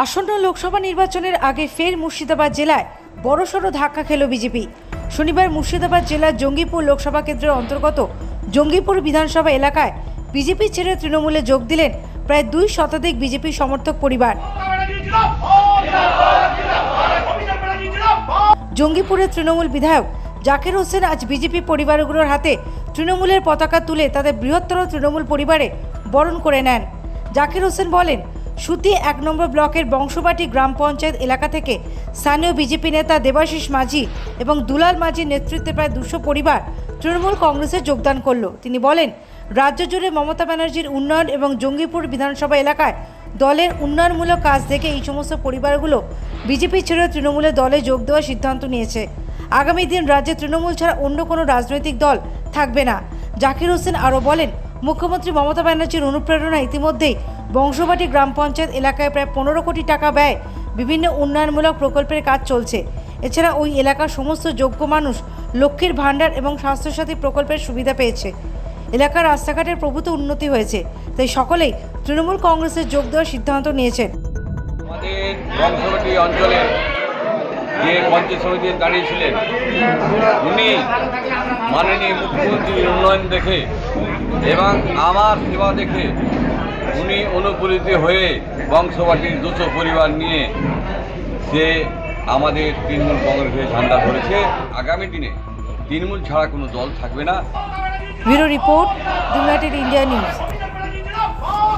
আসন্ন লোকসভা নির্বাচনের আগে ফের মুর্শিদাবাদ জেলায় বড়সড় ধাক্কা খেল বিজেপি। শনিবার মুর্শিদাবাদ জেলার জঙ্গিপুর লোকসভা কেন্দ্রের অন্তর্গত জঙ্গিপুর বিধানসভা এলাকায় বিজেপি ছেড়ে তৃণমূলে যোগ দিলেন প্রায় দুই শতাধিক বিজেপি সমর্থক পরিবার। জঙ্গিপুরের তৃণমূল বিধায়ক জাকির হোসেন আজ বিজেপি পরিবারগুলোর হাতে তৃণমূলের পতাকা তুলে তাদের বৃহত্তর তৃণমূল পরিবারে বরণ করে নেন। জাকির হোসেন বলেন সুতি এক নম্বর ব্লকের বংশবাটি গ্রাম পঞ্চায়েত এলাকা থেকে স্থানীয় বিজেপি নেতা দেবাশিস মাঝি এবং দুলাল মাঝির নেতৃত্বে প্রায় দুশো পরিবার তৃণমূল কংগ্রেসে যোগদান করল। তিনি বলেন, রাজ্য জুড়ে মমতা ব্যানার্জির উন্নয়ন এবং জঙ্গিপুর বিধানসভা এলাকায় দলের উন্নয়নমূলক কাজ দেখে এই সমস্ত পরিবারগুলো বিজেপি ছেড়ে তৃণমূলের দলে যোগ দেওয়ার সিদ্ধান্ত নিয়েছে। আগামী দিন রাজ্যে তৃণমূল ছাড়া অন্য কোনো রাজনৈতিক দল থাকবে না। জাকির হোসেন আরও বলেন, মুখ্যমন্ত্রী মমতা ব্যানার্জির অনুপ্রেরণা ইতিমধ্যেই বংশবাটি গ্রাম পঞ্চায়েত এলাকায় প্রায় পনেরো কোটি টাকা ব্যয় বিভিন্ন উন্নয়নমূলক প্রকল্পের কাজ চলছে। এছাড়া ওই এলাকার সমস্ত যোগ্য মানুষ লক্ষ্মীর ভাণ্ডার এবং স্বাস্থ্যসাথী প্রকল্পের সুবিধা পেয়েছে। এলাকার রাস্তাঘাটের প্রভূত উন্নতি হয়েছে, তাই সকলেই তৃণমূল কংগ্রেসে যোগ দেওয়ার সিদ্ধান্ত নিয়েছেন। যে পঞ্চায়েত সমিতির দাঁড়িয়েছিলেন উনি মাননীয় মুখ্যমন্ত্রীর উন্নয়ন দেখে এবং আমার সেবা দেখে উনি অনুপ্রেরিত হয়ে বংশবাটির দুশো পরিবার নিয়ে সে আমাদের তৃণমূল হয়ে ঝান্ডা ধরেছে। আগামী দিনে তৃণমূল ছাড়া কোনো দল থাকবে না। Bureau report United India news.